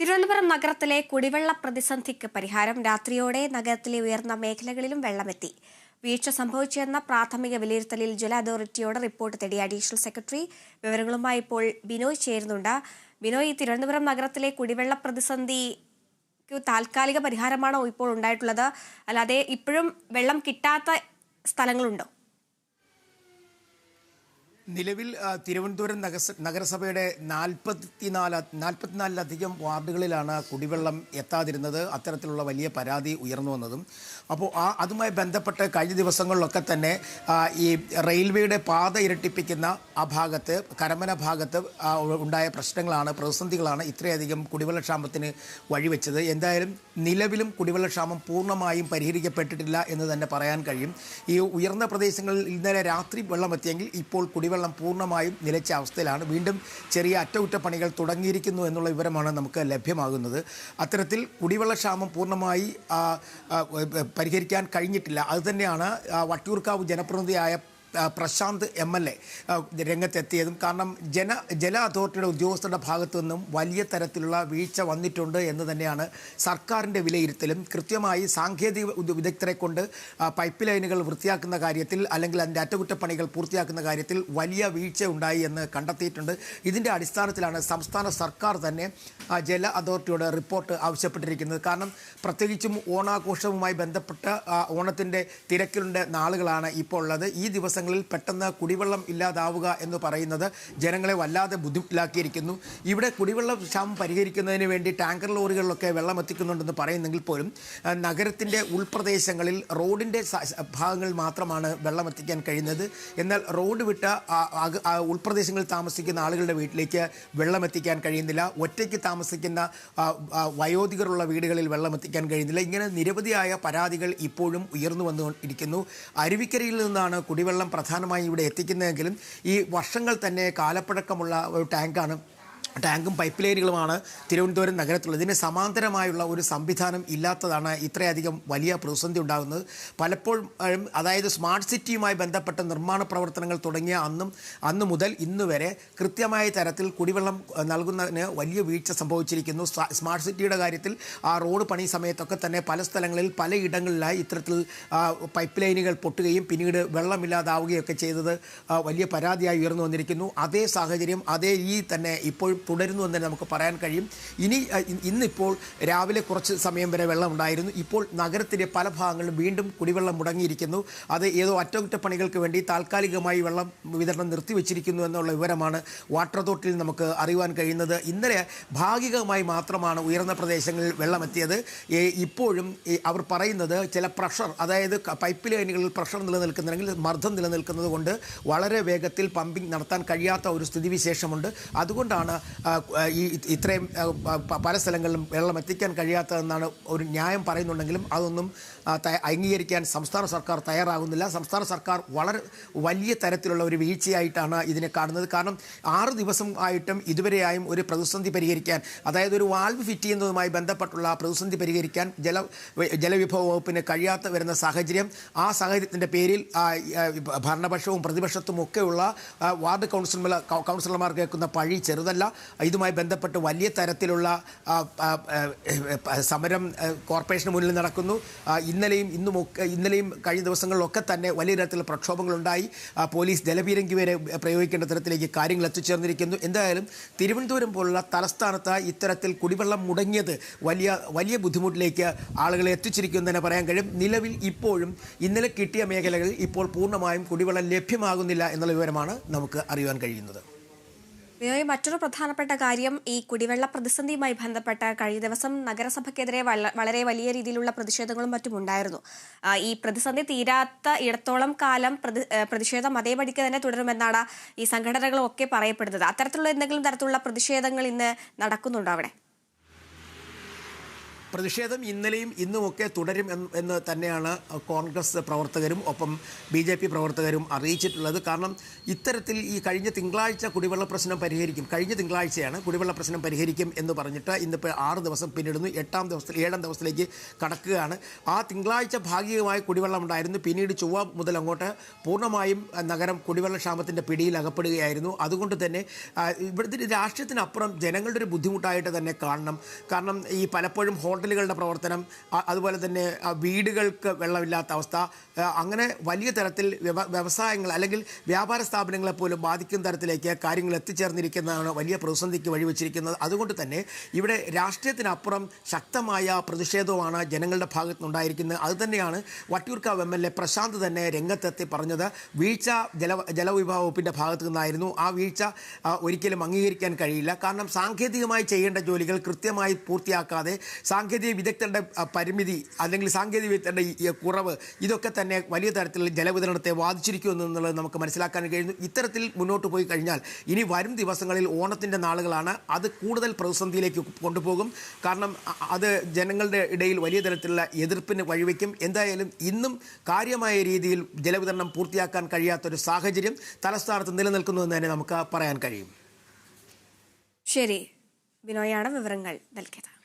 തിരുവനന്തപുരം നഗരത്തിലെ കുടിവെള്ള പ്രതിസന്ധിക്ക് പരിഹാരം രാത്രിയോടെ നഗരത്തിലെ ഉയർന്ന മേഖലകളിലും വെള്ളമെത്തി. വീഴ്ച സംഭവിച്ചെന്ന പ്രാഥമിക വിലയിരുത്തലിൽ ജല അതോറിറ്റിയോട് റിപ്പോർട്ട് തേടി അഡീഷണൽ സെക്രട്ടറി. വിവരങ്ങളുമായി ഇപ്പോൾ ബിനോയ് ചേരുന്നുണ്ട്. ബിനോയ് തിരുവനന്തപുരം നഗരത്തിലെ കുടിവെള്ള പ്രതിസന്ധിക്ക് താൽക്കാലിക പരിഹാരമാണോ ഇപ്പോൾ ഉണ്ടായിട്ടുള്ളത്? അല്ലാതെ ഇപ്പോഴും വെള്ളം കിട്ടാത്ത സ്ഥലങ്ങളുണ്ടോ? നിലവിൽ തിരുവനന്തപുരം നഗരസഭയുടെ നാൽപ്പത്തിനാല് നാൽപ്പത്തിനാലിലധികം വാർഡുകളിലാണ് കുടിവെള്ളം എത്താതിരുന്നത്. അത്തരത്തിലുള്ള വലിയ പരാതി ഉയർന്നു വന്നതും. അപ്പോൾ ആ അതുമായി ബന്ധപ്പെട്ട് കഴിഞ്ഞ ദിവസങ്ങളിലൊക്കെ തന്നെ ഈ റെയിൽവേയുടെ പാത ഇരട്ടിപ്പിക്കുന്ന ആ ഭാഗത്ത് കരമന ഭാഗത്ത് ഉണ്ടായ പ്രശ്നങ്ങളാണ് പ്രതിസന്ധികളാണ് ഇത്രയധികം കുടിവെള്ളക്ഷാമത്തിന് വഴിവെച്ചത്. എന്തായാലും നിലവിലും കുടിവെള്ളക്ഷാമം പൂർണമായും പരിഹരിക്കപ്പെട്ടിട്ടില്ല എന്ന് തന്നെ പറയാൻ കഴിയും. ഈ ഉയർന്ന പ്രദേശങ്ങളിൽ ഇന്നലെ രാത്രി വെള്ളം എത്തിയെങ്കിൽ ഇപ്പോൾ കുടിവെള്ളം പൂർണമായും നിലച്ച അവസ്ഥയിലാണ്. വീണ്ടും ചെറിയ അറ്റകുറ്റപ്പണികൾ തുടങ്ങിയിരിക്കുന്നു എന്നുള്ള വിവരമാണ് നമുക്ക് ലഭ്യമാകുന്നത്. അത്തരത്തിൽ കുടിവെള്ളക്ഷാമം പൂർണമായി പരിഹരിക്കാൻ കഴിഞ്ഞിട്ടില്ല. അതുതന്നെയാണ് വട്ടിയൂർക്കാവ് ജനപ്രതിനിധിയായ പ്രശാന്ത് എം എൽ എ രംഗത്തെത്തിയതും കാരണം ജന ജല അതോറിറ്റിയുടെ ഉദ്യോഗസ്ഥരുടെ ഭാഗത്തു നിന്നും വലിയ തരത്തിലുള്ള വീഴ്ച വന്നിട്ടുണ്ട് എന്ന് തന്നെയാണ് സർക്കാരിന്റെ വിലയിരുത്തലും. കൃത്യമായി സാങ്കേതിക വിദഗ്ധരെ കൊണ്ട് പൈപ്പ് ലൈനുകൾ വൃത്തിയാക്കുന്ന കാര്യത്തിൽ അല്ലെങ്കിൽ അതിന്റെ അറ്റകുറ്റപ്പണികൾ പൂർത്തിയാക്കുന്ന കാര്യത്തിൽ വലിയ വീഴ്ച ഉണ്ടായി എന്ന് കണ്ടെത്തിയിട്ടുണ്ട്. ഇതിന്റെ അടിസ്ഥാനത്തിലാണ് സംസ്ഥാന സർക്കാർ തന്നെ ജല അതോറിറ്റിയുടെ റിപ്പോർട്ട് ആവശ്യപ്പെട്ടിരിക്കുന്നത്. കാരണം പ്രത്യേകിച്ചും ഓണാഘോഷവുമായി ബന്ധപ്പെട്ട ഓണത്തിന്റെ തിരക്കിലുണ്ട് നാളുകളാണ് ഇപ്പോൾ ഉള്ളത്. ഈ ദിവസങ്ങളിൽ പെട്ടെന്ന് കുടിവെള്ളം ഇല്ലാതാവുക എന്ന് പറയുന്നത് ജനങ്ങളെ വല്ലാതെ ബുദ്ധിമുട്ടിലാക്കിയിരിക്കുന്നു. ഇവിടെ കുടിവെള്ള ക്ഷാമം പരിഹരിക്കുന്നതിന് വേണ്ടി ടാങ്കർ ലോറികളിലൊക്കെ വെള്ളം എത്തിക്കുന്നുണ്ടെന്ന് പറയുന്നെങ്കിൽ പോലും നഗരത്തിന്റെ ഉൾപ്രദേശങ്ങളിൽ റോഡിന്റെ ഭാഗങ്ങളിൽ മാത്രമാണ് വെള്ളം എത്തിക്കാൻ കഴിയുന്നത്. എന്നാൽ റോഡ് വിട്ട ഉൾപ്രദേശങ്ങളിൽ താമസിക്കുന്ന ആളുകളുടെ വീട്ടിലേക്ക് വെള്ളം എത്തിക്കാൻ കഴിയുന്നില്ല. ഒറ്റയ്ക്ക് താമസിക്കുന്ന വയോധികരുള്ള വീടുകളിൽ വെള്ളം എത്തിക്കാൻ കഴിയുന്നില്ല. ഇങ്ങനെ നിരവധിയായ പരാതികൾ ഇപ്പോഴും ഉയർന്നു വന്നുകൊണ്ടിരിക്കുന്നു. അരുവിക്കരയിൽ നിന്നാണ് കുടിവെള്ളം പ്രധാനമായും ഇവിടെ എത്തിക്കുന്നതെങ്കിലും ഈ വർഷങ്ങൾ തന്നെ കാലപ്പഴക്കമുള്ള ഒരു ടാങ്കാണ് ടാങ്കും പൈപ്പ് ലൈനുകളുമാണ് തിരുവനന്തപുരം നഗരത്തിലുള്ളത്. ഇതിന് സമാന്തരമായുള്ള ഒരു സംവിധാനം ഇല്ലാത്തതാണ് ഇത്രയധികം വലിയ പ്രതിസന്ധി ഉണ്ടാകുന്നത്. പലപ്പോഴും അതായത് സ്മാർട്ട് സിറ്റിയുമായി ബന്ധപ്പെട്ട നിർമ്മാണ പ്രവർത്തനങ്ങൾ തുടങ്ങിയ അന്നും അന്ന് മുതൽ ഇന്ന് വരെ കൃത്യമായ തരത്തിൽ കുടിവെള്ളം നൽകുന്നതിന് വലിയ വീഴ്ച സംഭവിച്ചിരിക്കുന്നു. സ്മാർട്ട് സിറ്റിയുടെ കാര്യത്തിൽ ആ റോഡ് പണി സമയത്തൊക്കെ തന്നെ പല സ്ഥലങ്ങളിൽ പലയിടങ്ങളിലായി ഇത്തരത്തിൽ ആ, പൈപ്പ് ലൈനുകൾ പൊട്ടുകയും പിന്നീട് വെള്ളമില്ലാതാവുകയൊക്കെ ചെയ്തത് വലിയ പരാതിയായി ഉയർന്നു വന്നിരിക്കുന്നു. അതേ സാഹചര്യം അതേ രീതി തന്നെ ഇപ്പോഴും തുടരുന്നു എന്ന് തന്നെ നമുക്ക് പറയാൻ കഴിയും. ഇനി ഇന്നിപ്പോൾ രാവിലെ കുറച്ച് സമയം വരെ വെള്ളം ഉണ്ടായിരുന്നു ഇപ്പോൾ നഗരത്തിന്റെ പല ഭാഗങ്ങളിലും വീണ്ടും കുടിവെള്ളം മുടങ്ങിയിരിക്കുന്നു. അത് ഏതോ അറ്റകുറ്റപ്പണികൾക്ക് വേണ്ടി താൽക്കാലികമായി വെള്ളം വിതരണം നിർത്തിവെച്ചിരിക്കുന്നു എന്നുള്ള വിവരമാണ് വാട്ടർ അതോറിറ്റിയിൽ നമുക്ക് അറിയുവാൻ കഴിയുന്നത്. ഇന്നലെ ഭാഗികമായി മാത്രമാണ് ഉയർന്ന പ്രദേശങ്ങളിൽ വെള്ളം എത്തിയത് ഇപ്പോഴും അവർ പറയുന്നത് ചില പ്രഷർ അതായത് പൈപ്പ് ലൈനുകളിൽ പ്രഷർ നിലനിൽക്കുന്നുണ്ടെങ്കിൽ മർദ്ദം നിലനിൽക്കുന്നത് കൊണ്ട് വളരെ വേഗത്തിൽ പമ്പിംഗ് നടത്താൻ കഴിയാത്ത ഒരു സ്ഥിതിവിശേഷമുണ്ട്. അതുകൊണ്ടാണ് ഈ ഇത്രയും പല സ്ഥലങ്ങളിലും വെള്ളം എത്തിക്കാൻ കഴിയാത്തതെന്നാണ് ഒരു ന്യായം പറയുന്നുണ്ടെങ്കിലും അതൊന്നും അംഗീകരിക്കാൻ സംസ്ഥാന സർക്കാർ തയ്യാറാകുന്നില്ല. സംസ്ഥാന സർക്കാർ വളരെ വലിയ തരത്തിലുള്ള ഒരു വീഴ്ചയായിട്ടാണ് ഇതിനെ കാണുന്നത്. കാരണം ആറ് ദിവസം ആയിട്ടും ഇതുവരെയായും ഒരു പ്രതിസന്ധി പരിഹരിക്കാൻ അതായത് ഒരു വാൽവ് ഫിറ്റ് ചെയ്യുന്നതുമായി ബന്ധപ്പെട്ടുള്ള പ്രതിസന്ധി പരിഹരിക്കാൻ ജല ജലവിഭവ വകുപ്പിന് കഴിയാത്ത വരുന്ന സാഹചര്യം ആ സാഹചര്യത്തിന്റെ പേരിൽ ഭരണപക്ഷവും പ്രതിപക്ഷത്തും ഒക്കെയുള്ള വാർഡ് കൗൺസിലർമാർ കൗൺസിലർമാർ കേൾക്കുന്ന പഴി ചെറുതല്ല. ഇതുമായി ബന്ധപ്പെട്ട് വലിയ തരത്തിലുള്ള സമരം കോർപ്പറേഷന് മുന്നിൽ നടക്കുന്നു. ഇന്നലെയും ഇന്നും ഇന്നലെയും കഴിഞ്ഞ ദിവസങ്ങളിലൊക്കെ തന്നെ വലിയ തരത്തിലുള്ള പ്രക്ഷോഭങ്ങളുണ്ടായി. പോലീസ് ജലപീരങ്കി വരെ പ്രയോഗിക്കേണ്ട തരത്തിലേക്ക് കാര്യങ്ങൾ എത്തിച്ചേർന്നിരിക്കുന്നു. എന്തായാലും തിരുവനന്തപുരം പോലുള്ള തലസ്ഥാനത്ത് ഇത്തരത്തിൽ കുടിവെള്ളം മുടങ്ങിയത് വലിയ വലിയ ബുദ്ധിമുട്ടിലേക്ക് ആളുകളെ എത്തിച്ചിരിക്കുന്നു തന്നെ പറയാൻ കഴിയും. നിലവിൽ ഇപ്പോഴും ഇന്നലെ കിട്ടിയ മേഖലകളിൽ ഇപ്പോൾ പൂർണമായും കുടിവെള്ളം ലഭ്യമാകുന്നില്ല എന്നുള്ള വിവരമാണ് നമുക്ക് അറിയുവാൻ കഴിയുന്നത്. ബിനോയ് മറ്റൊരു പ്രധാനപ്പെട്ട കാര്യം ഈ കുടിവെള്ള പ്രതിസന്ധിയുമായി ബന്ധപ്പെട്ട കഴിഞ്ഞ ദിവസം നഗരസഭയ്ക്കെതിരെ വളരെ വലിയ രീതിയിലുള്ള പ്രതിഷേധങ്ങളും മറ്റും ഉണ്ടായിരുന്നു. ഈ പ്രതിസന്ധി തീരാത്ത ഇടത്തോളം കാലം പ്രതിഷേധം അതേപടിക്ക് തന്നെ തുടരുമെന്നാണ് ഈ സംഘടനകളും ഒക്കെ പറയപ്പെടുന്നത്. അത്തരത്തിലുള്ള എന്തെങ്കിലും തരത്തിലുള്ള പ്രതിഷേധങ്ങൾ ഇന്ന് നടക്കുന്നുണ്ടോ അവിടെ? പ്രതിഷേധം ഇന്നലെയും ഇന്നുമൊക്കെ തുടരും എന്ന് തന്നെയാണ് കോൺഗ്രസ് പ്രവർത്തകരും ഒപ്പം ബി ജെ പി പ്രവർത്തകരും അറിയിച്ചിട്ടുള്ളത്. കാരണം ഇത്തരത്തിൽ ഈ കഴിഞ്ഞ തിങ്കളാഴ്ച കുടിവെള്ള പ്രശ്നം പരിഹരിക്കും. കഴിഞ്ഞ തിങ്കളാഴ്ചയാണ് കുടിവെള്ള പ്രശ്നം പരിഹരിക്കും എന്ന് പറഞ്ഞിട്ട് ഇന്നിപ്പോൾ ആറ് ദിവസം പിന്നിടുന്നു. എട്ടാം ദിവസത്തിൽ ഏഴാം ദിവസത്തിലേക്ക് കടക്കുകയാണ്. ആ തിങ്കളാഴ്ച ഭാഗികമായി കുടിവെള്ളം ഉണ്ടായിരുന്നു. പിന്നീട് ചൊവ്വ മുതൽ അങ്ങോട്ട് പൂർണമായും നഗരം കുടിവെള്ള ക്ഷാമത്തിന്റെ പിടിയിൽ അകപ്പെടുകയായിരുന്നു. അതുകൊണ്ട് തന്നെ ഇവിടുത്തെ രാഷ്ട്രീയത്തിനപ്പുറം ജനങ്ങളുടെ ഒരു ബുദ്ധിമുട്ടായിട്ട് തന്നെ കാണണം. കാരണം ഈ പലപ്പോഴും ഹോട്ടലുകളുടെ പ്രവർത്തനം അതുപോലെ തന്നെ വീടുകൾക്ക് വെള്ളമില്ലാത്ത അവസ്ഥ അങ്ങനെ വലിയ തരത്തിൽ വ്യവ- വ്യവസായങ്ങൾ അല്ലെങ്കിൽ വ്യാപാര സ്ഥാപനങ്ങളെ പോലും ബാധിക്കുന്ന തരത്തിലേക്ക് കാര്യങ്ങൾ എത്തിച്ചേർന്നിരിക്കുന്നതാണ് വലിയ പ്രതിസന്ധിക്ക് വഴിവെച്ചിരിക്കുന്നത്. അതുകൊണ്ട് തന്നെ ഇവിടെ രാഷ്ട്രീയത്തിനപ്പുറം ശക്തമായ പ്രതിഷേധവുമാണ് ജനങ്ങളുടെ ഭാഗത്ത് നിന്നുണ്ടായിരിക്കുന്നത് അതുതന്നെയാണ് Vattiyoorkavu M L A Prashanth തന്നെ രംഗത്തെത്തി പറഞ്ഞത്. വീഴ്ച ജല ജലവിഭവ വകുപ്പിന്റെ ഭാഗത്തു നിന്നായിരുന്നു. ആ വീഴ്ച ഒരിക്കലും അംഗീകരിക്കാൻ കഴിയില്ല. കാരണം സാങ്കേതികമായി ചെയ്യേണ്ട ജോലികൾ കൃത്യമായി പൂർത്തിയാക്കാതെ സാങ്കേതിക വിദഗ്ധരുടെ ആ, പരിമിതി അല്ലെങ്കിൽ സാങ്കേതിക വിദഗ്ധരുടെ കുറവ് ഇതൊക്കെ തന്നെ വലിയ തരത്തിൽ ജലവിതരണത്തെ ബാധിച്ചിരിക്കുന്നു എന്നുള്ളത് നമുക്ക് മനസ്സിലാക്കാൻ കഴിയുന്നു. ഇത്തരത്തിൽ മുന്നോട്ട് പോയി കഴിഞ്ഞാൽ ഇനി വരും ദിവസങ്ങളിൽ ഓണത്തിന്റെ നാളുകളാണ്. അത് കൂടുതൽ പ്രതിസന്ധിയിലേക്ക് കൊണ്ടുപോകും. കാരണം അത് ജനങ്ങളുടെ ഇടയിൽ വലിയ തരത്തിലുള്ള എതിർപ്പിന് വഴിവെക്കും. എന്തായാലും ഇന്നും കാര്യമായ രീതിയിൽ ജലവിതരണം പൂർത്തിയാക്കാൻ കഴിയാത്തൊരു സാഹചര്യം തലസ്ഥാനത്ത് നിലനിൽക്കുന്നു എന്ന് തന്നെ നമുക്ക് പറയാൻ കഴിയും. ശരി. ബിനോയാണ് വിവരങ്ങൾ. നൽകിയത്